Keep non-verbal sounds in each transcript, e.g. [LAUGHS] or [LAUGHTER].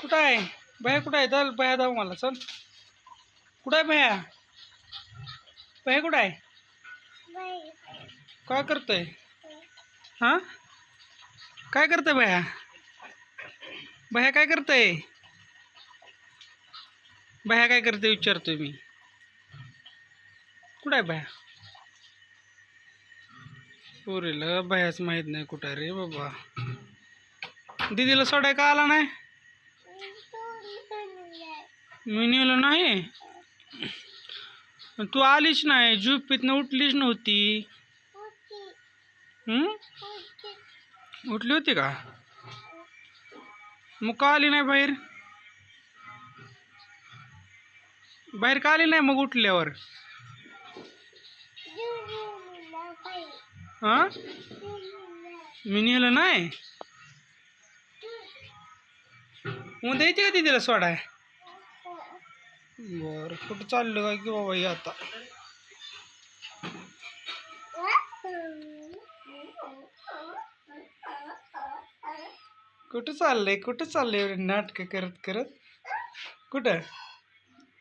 कुठं आहे भया कुठं आहे चल भया जाऊ मला चल. कुठं आहे भया? भया कुठं आहे काय करतोय? हां? काय करतोय भया? भया काय करतोय? भया काय करते विचारतोय मी. कुठं आहे भया? पोरीला भयाच माहीत नाही कुठं रे बाबा. दीदीला सोडाय का आला नाही? मी नेलं नाही. तू आलीच नाही. झोपेतनं उठलीच नव्हती. उठली होती का? मग का आली नाही बाहेर? बाहेर का आली नाही मग उठल्यावर? हां? मी नेलं नाही. उद्या येते का तिला सोडाय? बरं कुठं चाललं काय आता। कुठं चाललंय कुठं चाललंय एवढे नाटकं करत करत। कुठं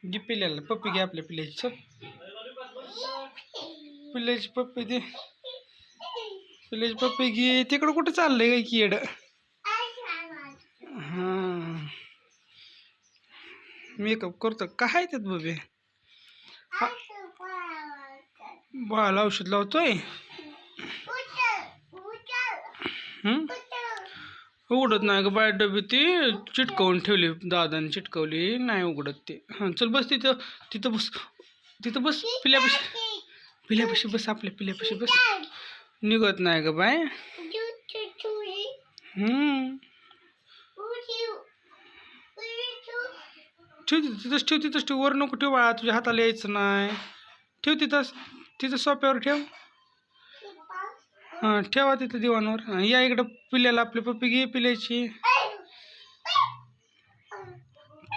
घे पिल्याला पप्पी घे आपल्या पिल्याची चल। पिल्याची पप्पी दे। पिल्याची पप्पी घे तिकडं कुठं चाललंय काय की येड? मेकअप करतो. काय त्यात बबे? बाळाला औषध लावतोय? उघडत नाही ग बाय डबी ती. चिटकवून ठेवली दादाने चिटकवली नाही उघडत ते. हां चल बस तिथं तिथं बस. तिथं बस. पिल्यापाशी पिल्यापाशी बस आपल्या पिल्यापाशी बस. निघत नाही ग बाय. हम्म. ठेव तिथं तिथंच ठेव तिथंच ठेव. वर नको ठेव बाळा तुझ्या हाताला यायचं नाही. ठेव तिथंच तिथं सोप्यावर ठेव. हां ठेवा तिथं दिवाणवर. हां, या इकडं पिल्याला आपली पप्पी घे पिल्याची.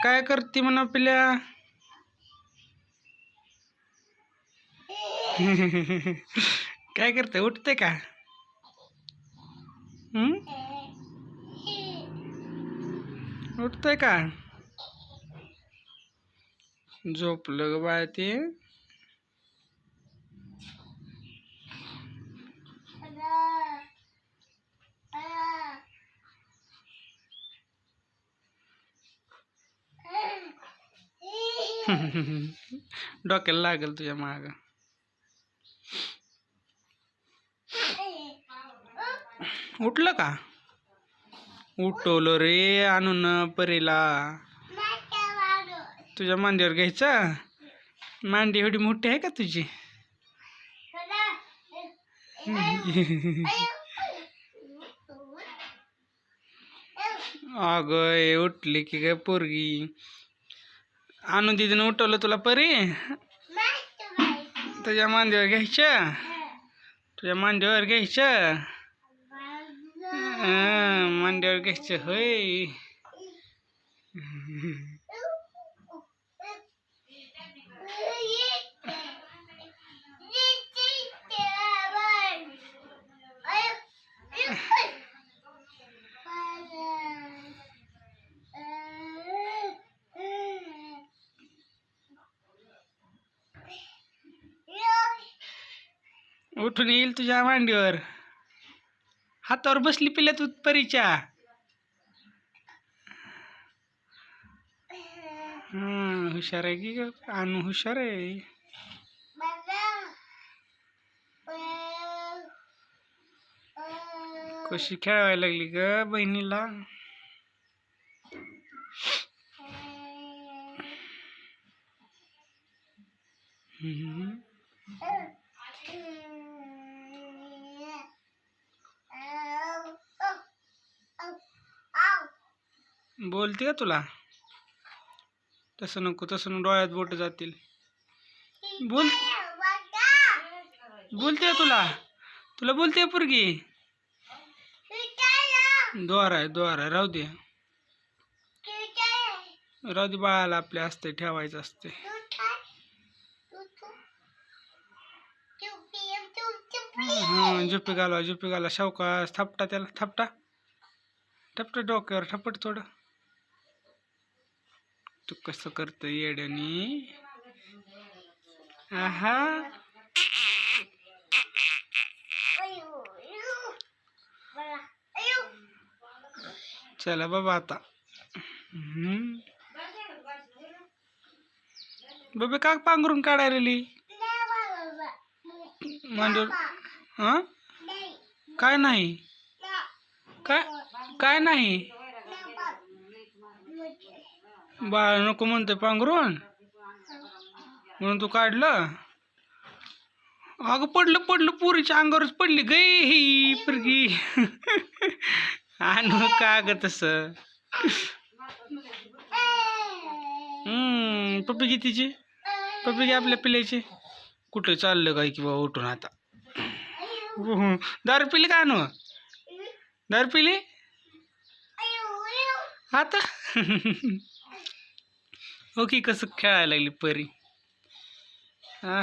काय करते म्हणा पिल्या? [LAUGHS] काय करते उठते का? हं? उठतंय का? झोपलं ग बाय ते. [LAUGHS] डोक्याला लागेल तुझ्या माग. उठलं का? उठवलं रे आणून परीला. तुझ्या मांडीवर घ्यायचा? मांडी एवढी मोठी आहे का तुझी? अगं उठली की काय पोरगी. आणून दिदीनं उठवलं तुला परी. तुझ्या मांडीवर घ्यायच्या तुझ्या मांडीवर घ्यायच्या मांडीवर घ्यायचं होय. उठून येईल तुझ्या मांडीवर. हातावर बसली पिल्या तू परीच्या हुशार आहे की ग? हुशार आहे. कशी खेळवायला लागली ग बहिणीला? हम्म. बोलते का तुला? तसं नको तसं नको डोळ्यात बोट जातील. बोल बोलते का तुला? तुला बोलते पोरगी? द्वार आहे द्वार आहे राहू दे. राहू दे बाळाला आपले असते ठेवायचं असते. हां झोपी घालवा झुपी घाला सावकाश थापटा त्याला थापटा. थपटा डोक्यावर थपट थोडं. तू कसं करतो येड्यानी? आहा. चला बाबा आता. बाबा का पांघरून काढायलेली मांडूर हा? काय नाही? काय काय नाही? बाळ नको म्हणते पांघरून. म्हणून तू काढलं. अगं पडलं पडलं पुरीच्या अंगावरच पडली गई ही पुरगी. आणू का ग तस? हम्म पप्पी कितीची? पप्पी घे आपल्या पिल्याची. कुठं चाललं काय की बाबा उठून आता. दारू पिली का आणू? दारू पिली? आता? हो की कसं खेळायला लागली परी. हा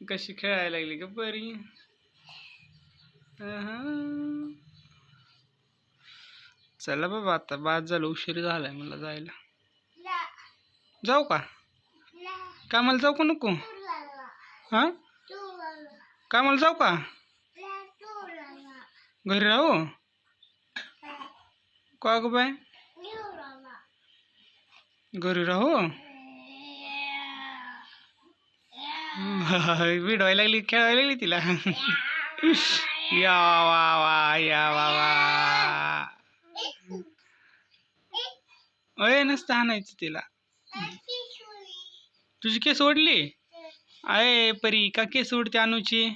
कशी खेळायला लागली का परी. चला बाबा आता बाद झालं उशीर झालाय मला जायला. जाऊ का? कामाला जाऊ का नको? हा? कामाला जाऊ का? घरी राहू? का ग बाय? घरी राहू? [LAUGHS] विडवायला लागली खेळायला लागली तिला. या वा वा या वा वा. अय नसतं आणायचं तिला. तुझी केस ओढली? अय परी का केस ओढते अनुची?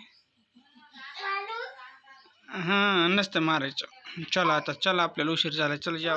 हा नसतं मारायचं. चला आता चला आपल्याला उशीर झाला. चला जेवा.